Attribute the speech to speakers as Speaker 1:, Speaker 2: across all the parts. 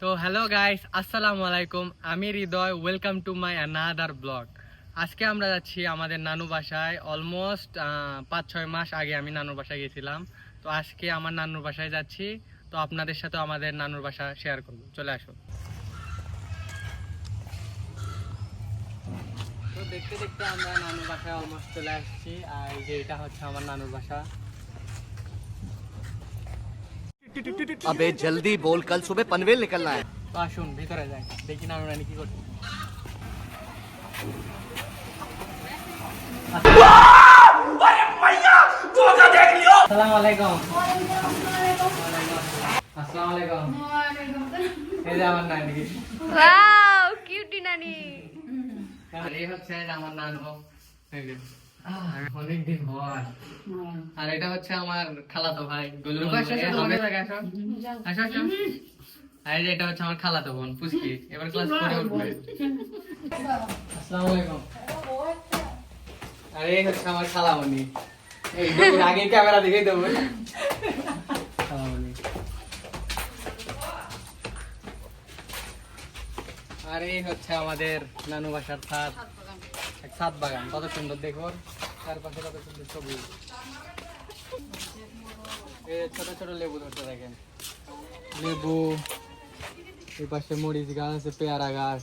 Speaker 1: তো hello guys আসসালামু আলাইকুম। আমি Hridoy welcome to my another blog আজকে আমরা যাচ্ছি আমাদের নানু বাসায়। অলমোস্ট পাঁচ ছয় মাস আগে আমি নানুর বাসায় গেছিলাম। তো আজকে আমার নানুর বাসায় যাচ্ছি। তো আপনাদের সাথে আমাদের নানুর বাসা শেয়ার করব। চলে আসুন। তো দেখতে দেখতে আমরা নানুর বাসায় অলমোস্ট চলে আসছি। আর যে এটা হচ্ছে আমার নানুর বাসা।
Speaker 2: अबे जल्दी बोल कल सुबह पनवेल निकलना है
Speaker 1: তো আসুন ভিতরে যাই দেখি নানু রানী কি করছে আসসালামু আলাইকুম আসসালামু আলাইকুম এই যে আমার নানি
Speaker 3: ওয়াও কিউটি নানি
Speaker 1: আর এই হচ্ছে আমার নানু এই যে, অনেকদিন পর। আর এটা হচ্ছে আমার খালাতো ভাই আর এই এটা হচ্ছে আমার খালাতো বোন পুষ্কি এবার ক্লাস করে উঠবে। আসসালামু আলাইকুম আর এই হচ্ছে আমার খালামণি। এই আগে ক্যামেরা দেখেই দেবো। খালামণি। আর এই হচ্ছে আমাদের নানু বাসার ছাদ বাগান কত সুন্দর দেখুন। চারপাশে কত সুন্দর সবুজ। ছোট ছোট লেবু ধরতে দেখেন। লেবু এই পাশে মরিচ গাছ আছে পেয়ারা গাছ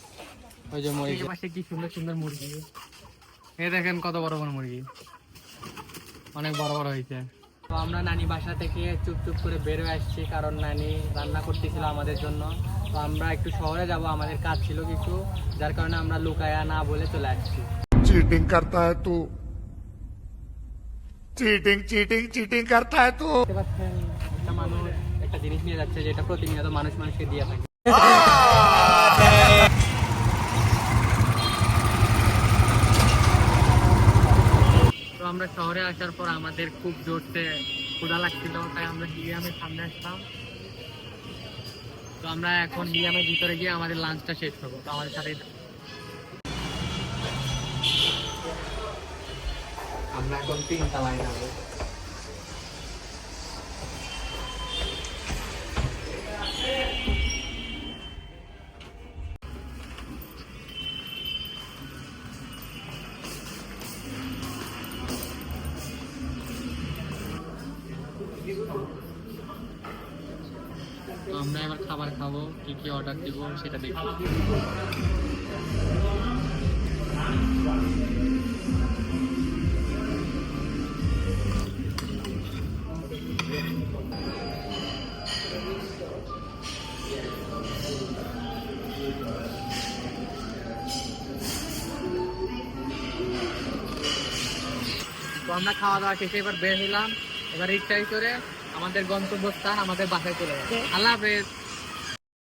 Speaker 1: ওই যে মরিচ পাশে কি সুন্দর সুন্দর মুরগি? এই দেখেন কত বড় বড় মুরগি। অনেক বড় বড় হয়েছে। তো আমরা নানি বাসা থেকে চুপ চুপ করে বের আসছি কারণ নানি রান্না করতেছিল আমাদের জন্য। তো আমরা একটু শহরে যাব আমাদের কাজ ছিল কিছু যার কারণে আমরা লুকায়া না বলে চলে আসছি।
Speaker 4: चीटिंग करता है तू चीटिंग चीटिंग चीटिंग करता है तू
Speaker 1: দেখতে পাচ্ছেন একটা মানুষ একটা জিনিস নিয়ে যাচ্ছে যেটা প্রতিনিয়ত মানুষ মানুষকে দিয়ে থাকে তো আমরা শহরে আসার পর আমাদের খুব জোরসে ক্ষুধা লাগছিল তাই আমরা হিলিয়ামের সামনে আসলাম তো আমরা এখন হিলিয়ামের ভিতরে গিয়ে আমাদের লাঞ্চটা শেষ করবো তো আমাদের সাথে আমরা এখন তিন তালায় যাব আমরা এবার খাবার খাব, কি কি অর্ডার দিব সেটা দেখব আমরা খাওয়া দাওয়া শেষে এবার বের হলাম এবার রিক্সায় করে আমাদের গন্তব্যস্থান আমাদের বাসায় চলে যাবে আল্লাহ হাফেজ।